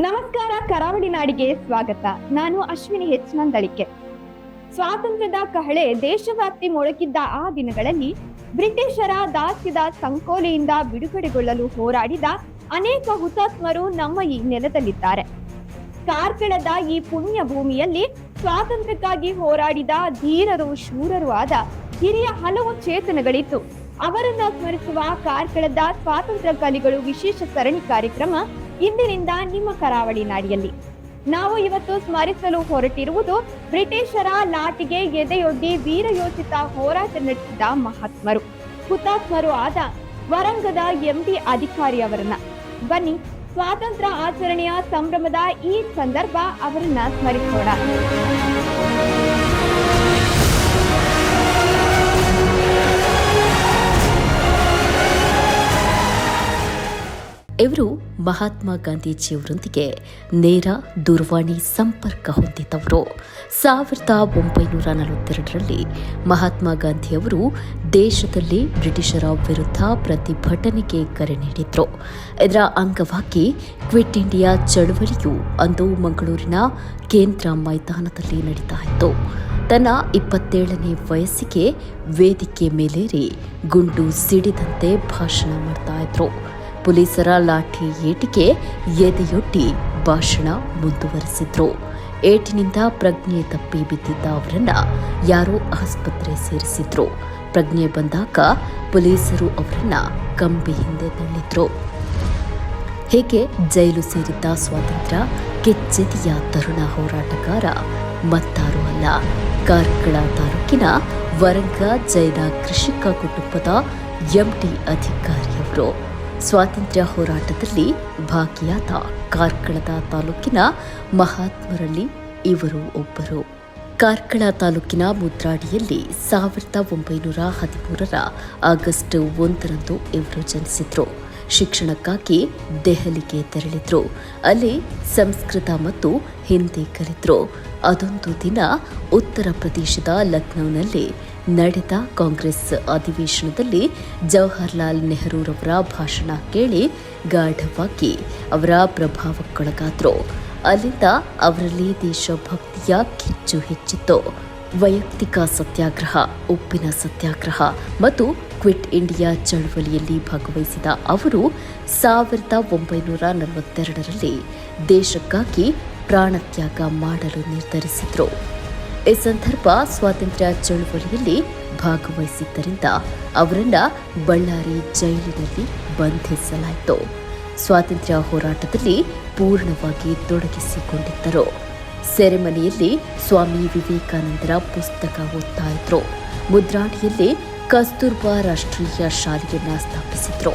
ನಮಸ್ಕಾರ, ಕರಾವಳಿ ನಾಡಿಗೆ ಸ್ವಾಗತ. ನಾನು ಅಶ್ವಿನಿ ಹೆಚ್ ನಂದಳಿಕೆ ಸ್ವಾತಂತ್ರ್ಯದ ಕಹಳೆ ದೇಶವ್ಯಾಪ್ತಿ ಮೊಳಗಿದ್ದ ಆ ದಿನಗಳಲ್ಲಿ ಬ್ರಿಟಿಷರ ದಾಸ್ಯದ ಸಂಕೋಲೆಯಿಂದ ಬಿಡುಗಡೆಗೊಳ್ಳಲು ಹೋರಾಡಿದ ಅನೇಕ ಹುತಾತ್ಮರು ನಮ್ಮ ಈ ನೆಲದಲ್ಲಿದ್ದಾರೆ. ಕಾರ್ಕಳದ ಈ ಪುಣ್ಯ ಭೂಮಿಯಲ್ಲಿ ಸ್ವಾತಂತ್ರ್ಯಕ್ಕಾಗಿ ಹೋರಾಡಿದ ಧೀರರು, ಶೂರರು ಆದ ಹಿರಿಯ ಹಲವು ಚೇತನಗಳಿತ್ತು. ಅವರನ್ನ ಸ್ಮರಿಸುವ ಕಾರ್ಕಳದ ಸ್ವಾತಂತ್ರ್ಯ ಕಲಿಗಳು ವಿಶೇಷ ಸರಣಿ ಕಾರ್ಯಕ್ರಮ ಇಂದಿನಿಂದ ನಿಮ್ಮ ಕರಾವಳಿ ನಾಡಿಯಲ್ಲಿ. ನಾವು ಇವತ್ತು ಸ್ಮರಿಸಲು ಹೊರಟಿರುವುದು ಬ್ರಿಟಿಷರ ಲಾಟಿಗೆ ಎದೆಯೊಡ್ಡಿ ವೀರಯೋಚಿತ ಹೋರಾಟ ನಡೆಸಿದ ಮಹಾತ್ಮರು. ಹುತಾತ್ಮರು ಆದ ವರಂಗದ ಎಂಡಿ ಅಧಿಕಾರಿ ಅವರನ್ನ. ಬನ್ನಿ, ಸ್ವಾತಂತ್ರ್ಯ ಆಚರಣೆಯ ಸಂಭ್ರಮದ ಈ ಸಂದರ್ಭ ಅವರನ್ನ ಸ್ಮರಿಸೋಣ. ಇವರು ಮಹಾತ್ಮ ಗಾಂಧೀಜಿಯವರೊಂದಿಗೆ ನೇರ ದೂರವಾಣಿ ಸಂಪರ್ಕ ಹೊಂದಿದ್ದವರು. ಸಾವಿರದ ಒಂಬೈನೂರ ನಲವತ್ತೆರಡರಲ್ಲಿ ಮಹಾತ್ಮ ಗಾಂಧಿಯವರು ದೇಶದಲ್ಲಿ ಬ್ರಿಟಿಷರ ವಿರುದ್ಧ ಪ್ರತಿಭಟನೆಗೆ ಕರೆ ನೀಡಿದ್ರು. ಇದರ ಅಂಗವಾಗಿ ಕ್ವಿಟ್ ಇಂಡಿಯಾ ಚಳವಳಿಯು ಅಂದು ಮಂಗಳೂರಿನ ಕೇಂದ್ರ ಮೈದಾನದಲ್ಲಿ ನಡೀತಾ ಇತ್ತು ತನ್ನ ಇಪ್ಪತ್ತೇಳನೇ ವಯಸ್ಸಿಗೆ ವೇದಿಕೆ ಮೇಲೇರಿ ಗುಂಡು ಸಿಡಿದಂತೆ ಭಾಷಣ ಮಾಡ್ತಾ ಇದ್ರು ಪೊಲೀಸರ ಲಾಠಿ ಏಟಿಗೆ ಎದೆಯೊಡ್ಡಿ ಭಾಷಣ ಮುಂದುವರೆಸಿದ್ರು. ಏಟಿನಿಂದ ಪ್ರಜ್ಞೆ ತಪ್ಪಿ ಬಿದ್ದಿದ್ದ ಅವರನ್ನ ಯಾರೋ ಆಸ್ಪತ್ರೆ ಸೇರಿಸಿದ್ರು. ಪ್ರಜ್ಞೆ ಬಂದಾಗ ಪೊಲೀಸರು ಅವರನ್ನ ಕಂಬಿ ಹಿಂದೆ ತಳ್ಳಿದ್ರು. ಹೇಗೆ ಜೈಲು ಸೇರಿದ್ದ ಸ್ವಾತಂತ್ರ್ಯ, ಕೆಚ್ಚೆದೆಯ ತರುಣ ಹೋರಾಟಗಾರ ಮತ್ತಾರು ಅಲ್ಲ. ಕಾರ್ಕಳ ತಾಲೂಕಿನ ವರಂಗ ಜೈನ ಕೃಷಿಕ ಕುಟುಂಬದ ಎಂಟಿ ಅಧಿಕಾರಿಯವರು ಸ್ವಾತಂತ್ರ್ಯ ಹೋರಾಟದಲ್ಲಿ ಭಾಗಿಯಾದ ಕಾರ್ಕಳದ ತಾಲೂಕಿನ ಮಹಾತ್ಮರಲ್ಲಿ ಇವರು ಒಬ್ಬರು. ಕಾರ್ಕಳ ತಾಲೂಕಿನ ಮುದ್ರಾಡಿಯಲ್ಲಿ ಸಾವಿರದ ಒಂಬೈನೂರ ಹದಿಮೂರರ ಆಗಸ್ಟ್ ಒಂದರಂದು ಇವರು ಜನಿಸಿದ್ರು. ಶಿಕ್ಷಣಕ್ಕಾಗಿ ದೆಹಲಿಗೆ ತೆರಳಿದ್ರು. ಅಲ್ಲಿ ಸಂಸ್ಕೃತ ಮತ್ತು ಹಿಂದಿ ಕಲಿತರು ಅದೊಂದು ದಿನ ಉತ್ತರ ಪ್ರದೇಶದ ಲಕ್ನೌನಲ್ಲಿ ನಡೆದ ಕಾಂಗ್ರೆಸ್ ಅಧಿವೇಶನದಲ್ಲಿ ಜವಾಹರ್ಲಾಲ್ ನೆಹರೂರವರ ಭಾಷಣ ಕೇಳಿ ಗಾಢವಾಗಿ ಅವರ ಪ್ರಭಾವಕ್ಕೊಳಗಾದರು. ಅಲ್ಲಿಂದ ಅವರಲ್ಲಿ ದೇಶಭಕ್ತಿಯ ಕಿಚ್ಚು ಹೆಚ್ಚಿತ್ತು. ವೈಯಕ್ತಿಕ ಸತ್ಯಾಗ್ರಹ, ಉಪ್ಪಿನ ಸತ್ಯಾಗ್ರಹ ಮತ್ತು ಕ್ವಿಟ್ ಇಂಡಿಯಾ ಚಳವಳಿಯಲ್ಲಿ ಭಾಗವಹಿಸಿದ ಅವರು ಸಾವಿರದ ಒಂಬೈನೂರ ನಲವತ್ತೆರಡರಲ್ಲಿ ದೇಶಕ್ಕಾಗಿ ಪ್ರಾಣತ್ಯಾಗ ಮಾಡಲು ನಿರ್ಧರಿಸಿದರು. ಈ ಸಂದರ್ಭ ಸ್ವಾತಂತ್ರ್ಯ ಚಳವಳಿಯಲ್ಲಿ ಭಾಗವಹಿಸಿದ್ದರಿಂದ ಅವರನ್ನು ಬಳ್ಳಾರಿ ಜೈಲಿನಲ್ಲಿ ಬಂಧಿಸಲಾಯಿತು. ಸ್ವಾತಂತ್ರ್ಯ ಹೋರಾಟದಲ್ಲಿ ಪೂರ್ಣವಾಗಿ ತೊಡಗಿಸಿಕೊಂಡಿದ್ದರು. ಸೆರೆಮನೆಯಲ್ಲಿ ಸ್ವಾಮಿ ವಿವೇಕಾನಂದರ ಪುಸ್ತಕ ಓದ್ತಾ ಇದ್ರು. ಮುದ್ರಾಣಿಯಲ್ಲಿ ಕಸ್ತೂರ್ಬಾ ರಾಷ್ಟ್ರೀಯ ಶಾಲೆಯನ್ನು ಸ್ಥಾಪಿಸಿದ್ರು.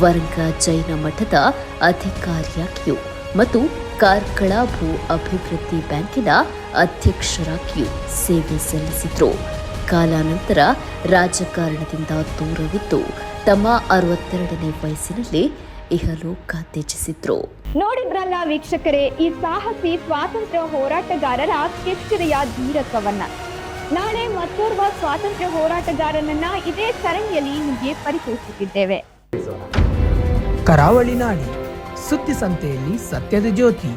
ವರಂಗ ಜೈನ ಮಠದ ಅಧಿಕಾರಿಯಾಗಿಯೂ ಮತ್ತು ಕಾರ್ಕಳ ಭೂ ಅಭಿವೃದ್ಧಿ ಬ್ಯಾಂಕಿನ ಅಧ್ಯಕ್ಷರಾಗಿಯೂ ಸೇವೆ ಸಲ್ಲಿಸಿದ್ರು. ಕಾಲಾನಂತರ ರಾಜಕಾರಣದಿಂದ ದೂರವಿದ್ದು ತಮ್ಮ ಅರವತ್ತೆರಡನೇ ವಯಸ್ಸಿನಲ್ಲಿ ಇಹಲೋಕ ತ್ಯಜಿಸಿದ್ರು. ನೋಡಿದ್ರಲ್ಲ ವೀಕ್ಷಕರೇ ಈ ಸಾಹಸಿ ಸ್ವಾತಂತ್ರ್ಯ ಹೋರಾಟಗಾರರ ಕೆಚ್ಚೆದೆಯ ಧೀರತ್ವವನ್ನ ನಾಳೆ ಮತ್ತೋರ್ವ ಸ್ವಾತಂತ್ರ್ಯ ಹೋರಾಟಗಾರನನ್ನ ಇದೇ ಸರಣಿಯಲ್ಲಿ ನಿಮಗೆ ಪರಿಚಯಿಸುತ್ತಿದ್ದೇವೆ. ಕರಾವಳಿ ನಾಡಿ ಸುದ್ದಿ ಸಂತೆಯಲ್ಲಿ ಸತ್ಯದ ಜ್ಯೋತಿ.